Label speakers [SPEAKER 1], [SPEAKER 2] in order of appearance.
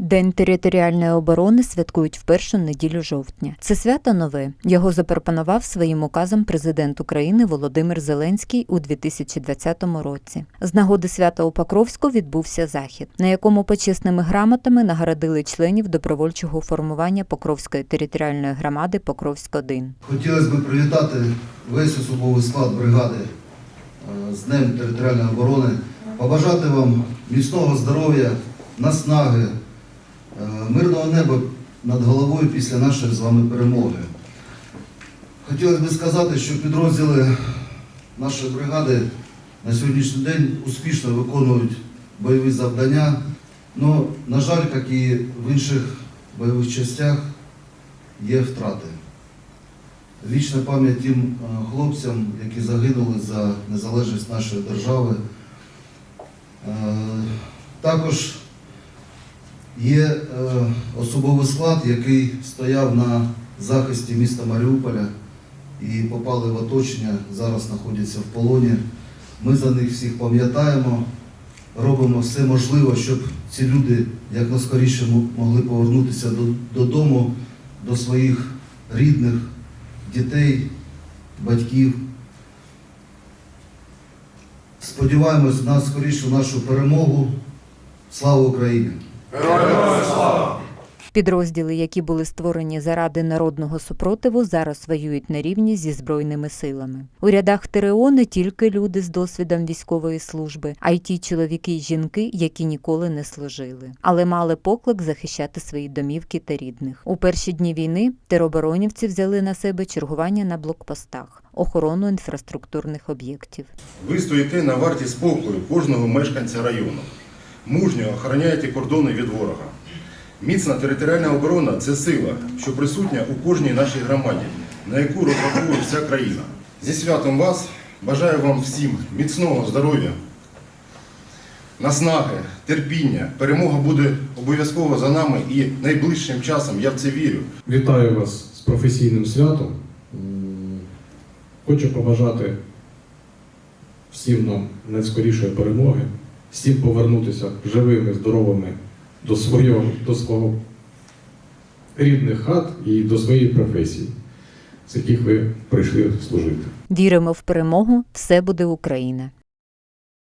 [SPEAKER 1] День територіальної оборони святкують в першу неділю жовтня. Це свято нове. Його запропонував своїм указом президент України Володимир Зеленський у 2020 році. З нагоди свята у Покровську відбувся захід, на якому почесними грамотами нагородили членів добровольчого формування Покровської територіальної громади Покровськ 1
[SPEAKER 2] Хотілося б привітати весь особовий склад бригади е, з Днем територіальної оборони, побажати вам міцного здоров'я, наснаги, мирного неба над головою після нашої з вами перемоги. Хотілося б сказати, що підрозділи нашої бригади на сьогоднішній день успішно виконують бойові завдання. Ну, на жаль, як і в інших бойових частях, є втрати. Вічна пам'ять тим е, хлопцям, які загинули за незалежність нашої держави. Е, Також є е, особовий склад, який стояв на захисті міста Маріуполя і попали в оточення, зараз знаходяться в полоні. Ми за них всіх пам'ятаємо, робимо все можливе, щоб ці люди якнаскоріше могли повернутися додому, до своїх рідних дітей, батьків. Сподіваємось на скорішу нашу перемогу. Слава Україні!
[SPEAKER 1] Підрозділи, які були створені заради народного супротиву, зараз воюють на рівні зі збройними силами. У рядах ТРО не тільки люди з досвідом військової служби, а й ті чоловіки й жінки, які ніколи не служили, але мали поклик захищати свої домівки та рідних. У перші дні війни тероборонівці взяли на себе чергування на блокпостах, охорону інфраструктурних об'єктів.
[SPEAKER 3] Ви стоїте на варті спокою кожного мешканця району. Мужньо охороняєте кордони від ворога. Міцна територіальна оборона це сила, що присутня у кожній нашій громаді, на яку розраховує вся країна. Зі святом вас бажаю вам всім міцного здоров'я, наснаги, терпіння. Перемога буде обов'язково за нами і найближчим часом я в це вірю.
[SPEAKER 4] Вітаю вас з професійним святом. Хочу побажати всім нам найскорішої перемоги, всім повернутися живими, здоровими до свого, до свого рідних хат і до своєї професії, з яких ви прийшли служити.
[SPEAKER 1] Віримо в перемогу, все буде Україна.